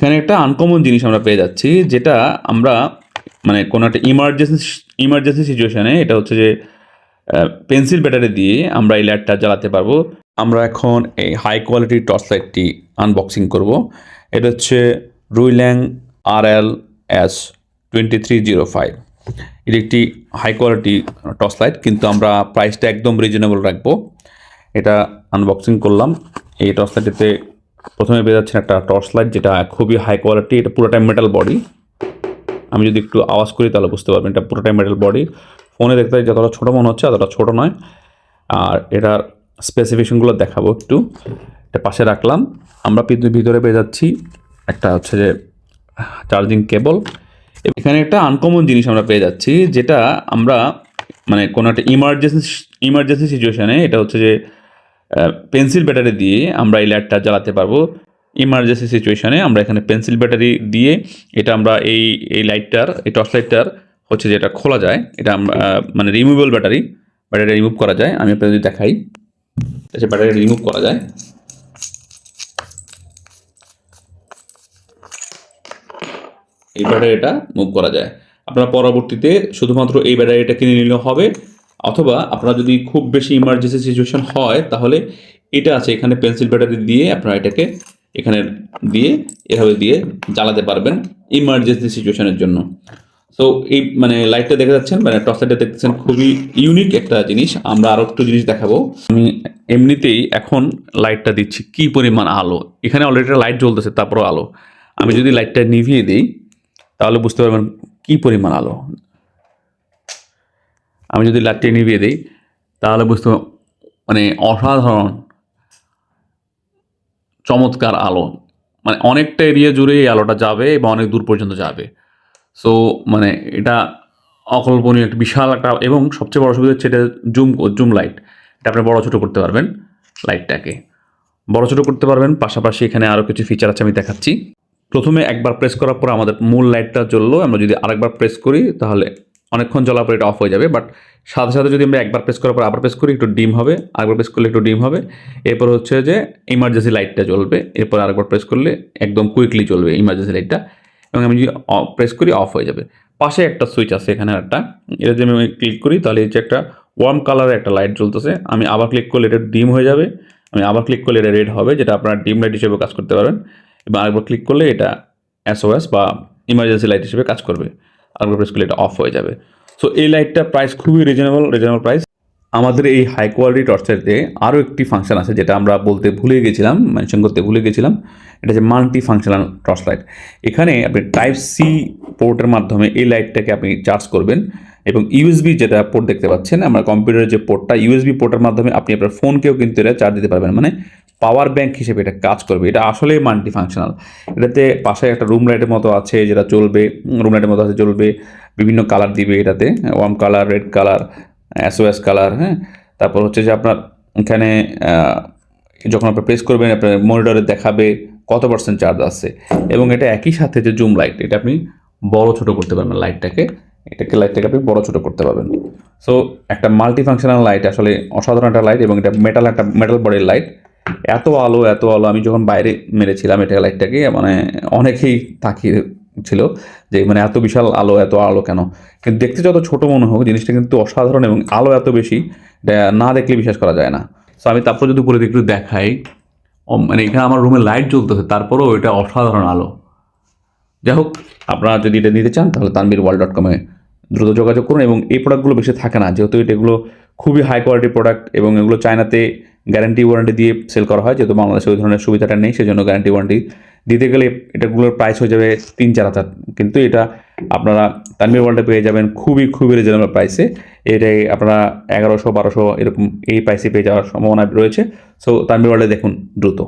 এখানে একটা আনকমন জিনিস আমরা পেয়ে যাচ্ছি, যেটা আমরা মানে কোনো একটা ইমার্জেন্সি ইমার্জেন্সি সিচুয়েশানে এটা হচ্ছে যে পেন্সিল ব্যাটারি দিয়ে আমরা এই লাইটটা জ্বালাতে পারব। আমরা এখন এই হাই কোয়ালিটির টর্চ লাইটটি আনবক্সিং করব। এটা হচ্ছে Ruilang R L S twenty three zero five এটি একটি হাই কোয়ালিটি টর্চ লাইট কিন্তু আমরা প্রাইসটা একদম রিজনেবল রাখব। এটা আনবক্সিং করলাম। এই টর্চ লাইটটিতে প্রথমে পেয়ে যাচ্ছেন একটা টর্চ লাইট যেটা খুবই হাই কোয়ালিটি এটা পুরোটাই মেটাল বডি আমি যদি একটু আওয়াজ করি, তাহলে বুঝতে পারবেন এটা পুরোটাই মেটাল বডি ফোনে দেখতে যতটা ছোটো মনে হচ্ছে, ততটা ছোটো নয়। আর এটার স্পেসিফিকেশনগুলো দেখাবো একটু। এটা পাশে রাখলাম। আমরা ভিতরে পেয়ে যাচ্ছি একটা হচ্ছে যে চার্জিং কেবল এখানে একটা আনকমন জিনিস আমরা পেয়ে যাচ্ছি, যেটা আমরা মানে কোনো একটা ইমার্জেন্সি ইমার্জেন্সি সিচুয়েশানে এটা হচ্ছে যে পেন্সিল ব্যাটারি দিয়ে আমরা এই লাইটটা জ্বালাতে পারব। ইমার্জেন্সি সিচুয়েশানে আমরা এখানে পেন্সিল ব্যাটারি দিয়ে এটা আমরা এই এই লাইটটার, এই টর্চ লাইটটার হচ্ছে যে এটা খোলা যায়। এটা আমরা মানে রিমুভেবল ব্যাটারি ব্যাটারি রিমুভ করা যায়। আমি আপনাদের যদি দেখাই আচ্ছা ব্যাটারি রিমুভ করা যায়। এই ব্যাটারিটা মুভ করা যায়। আপনারা পরবর্তীতে শুধুমাত্র এই ব্যাটারিটা কিনে নিলেও হবে। অথবা আপনার যদি খুব বেশি ইমার্জেন্সি সিচুয়েশন হয়, তাহলে এটা আছে, এখানে পেন্সিল ব্যাটারি দিয়ে আপনারা এটাকে এখানে দিয়ে, এভাবে দিয়ে জ্বালাতে পারবেন ইমার্জেন্সি সিচুয়েশনের জন্য। সো এই মানে লাইটটা দেখে যাচ্ছেন মানে টর্চ লাইটটা দেখতেছেন, খুবই ইউনিক একটা জিনিস। আমরা আরও একটু জিনিস দেখাবো। আমি এমনিতেই এখন লাইটটা দিচ্ছি, কি পরিমাণ আলো? এখানে অলরেডি লাইট জ্বলতেছে, তারপরও আলো। আমি যদি লাইটটা নিভিয়ে দিই, তাহলে বুঝতে পারবেন কি পরিমাণ আলো। আমি যদি লাইটটা নিভিয়ে দিই, তাহলে বুঝতে মানে অসাধারণ, চমৎকার আলো। মানে অনেকটা এরিয়া জুড়ে এই আলোটা যাবে এবং অনেক দূর পর্যন্ত যাবে। সো মানে এটা অকল্পনীয়, একটা বিশাল একটা, এবং সবচেয়ে বড় সুবিধা হচ্ছে এটা জুম জুম লাইট। এটা আপনি বড় ছোটো করতে পারবেন লাইটটাকে। বড় ছোটো করতে পারবেন, পাশাপাশি এখানে আরও কিছু ফিচার আছে আমি দেখাচ্ছি। প্রথমে একবার প্রেস করার পর আমাদের মূল লাইটটা জ্বললো। আমরা যদি আরেকবার প্রেস করি, তাহলে অনেকক্ষণ জ্বলার পর এটা অফ হয়ে যাবে বাট সাথে সাথে যদি আমরা একবার প্রেস করার পর আবার প্রেস করি, একটু ডিম হবে, আরেকবার প্রেস করলে একটু ডিম হবে, এরপর হচ্ছে যে ইমার্জেন্সি লাইটটা জ্বলবে, এরপর আরেকবার প্রেস করলে একদম কুইকলি জ্বলবে ইমার্জেন্সি লাইটটা এবং আমি যদি প্রেস করি অফ হয়ে যাবে। পাশে একটা সুইচ আছে এখানে একটা, এটা যদি আমি ক্লিক করি, তাহলে হচ্ছে একটা ওয়ার্ম কালারের একটা লাইট জ্বলতেছে, আমি আবার ক্লিক করলে এটা ডিম হয়ে যাবে, আমি আবার ক্লিক করলে এটা রেড হবে, যেটা আপনার ডিম লাইট হিসেবে কাজ করতে পারবেন, এবং আরেকবার ক্লিক করলে এটা এসওএস বা ইমার্জেন্সি লাইট হিসেবে কাজ করবে। আরেকবার প্রেস করলে এটা অফ হয়ে যাবে। সো এই লাইটটা প্রাইস খুবই রিজনেবল রিজনেবল প্রাইস আমাদের এই হাই কোয়ালিটি টর্চারতে আরও একটি ফাংশন আছে যেটা আমরা বলতে ভুলে গেছিলাম মেনশন করতে ভুলে গেছিলাম। এটা হচ্ছে মাল্টি ফাংশনাল টর্চ লাইট এখানে আপনি টাইপ সি পোর্টের মাধ্যমে এই লাইটটাকে আপনি চার্জ করবেন এবং ইউএসবি যেটা পোর্ট দেখতে পাচ্ছেন, আমরা কম্পিউটারের যে পোর্টটা ইউএসবি পোর্টের মাধ্যমে আপনি আপনার ফোনকেও কিন্তু এটা চার্জ দিতে পারবেন। মানে পাওয়ার ব্যাংক হিসেবে এটা কাজ করবে। এটা আসলেই মাল্টি ফাংশনাল এটাতে পাশে একটা রুম লাইটের মতো আছে, যেটা চলবে রুম লাইটের মতো আছে, চলবে। বিভিন্ন কালার দিবে এটাতে warm colour red colour SOS colour হ্যাঁ? তারপর হচ্ছে যে আপনার এখানে যখন আপনি প্রেস করবেন, আপনার মনিটরে দেখাবে কত পার্সেন্ট চার্জ আছে। এবং এটা একই সাথে যে জুম লাইট এটা আপনি বড় ছোট করতে পারবেন লাইটটাকে এটাকে লাইটটাকে আপনি বড় ছোট করতে পারবেন। সো একটা মাল্টি ফাংশনাল লাইট আসলে অসাধারণ একটা লাইট এবং এটা মেটাল একটা মেটাল বডির লাইট এত আলো এত আলো। আমি যখন বাইরে মেরেছিলাম এটা লাইটটাকে মানে অনেকেই তাকিয়ে ছিল যে মানে এত বিশাল আলো, এত আলো কেন? কিন্তু দেখতে যত ছোট মনে হোক, জিনিসটা কিন্তু অসাধারণ এবং আলো এত বেশি না দেখলে বিশ্বাস করা যায় না। সো আমি তারপর যদি দিই একটু দেখাই মানে এখানে আমার রুমে লাইট জ্বলতেছে, তারপরেও এটা অসাধারণ আলো। যাই হোক, আপনারা যদি এটা নিতে চান, তাহলে তানবির ওয়ার্ল্ড ডট কমে দ্রুত যোগাযোগ করুন এবং এই প্রোডাক্টগুলো বেশি থাকে না। যেহেতু এটা এগুলো খুবই হাই কোয়ালিটি প্রোডাক্ট এবং এগুলো চায়নাতে গ্যারান্টি ওয়ারেন্টি দিয়ে সেল করা হয়, যেহেতু বাংলাদেশে ওই ধরনের সুবিধাটা নেই, সেজন্য গ্যারান্টি ওয়ারেন্টি দিতে গেলে এটাগুলোর প্রাইস হয়ে যাবে তিন চার হাজার। কিন্তু এটা আপনারা তানবির ওয়ার্ল্ডে পেয়ে যাবেন খুবই খুবই রিজনেবল প্রাইসে এটাই আপনারা এগারোশো, বারোশো এরকম এই প্রাইসে পেয়ে যাওয়ার সম্ভাবনা রয়েছে। সো তানবির ওয়ার্ল্ডে দেখুন দ্রুত।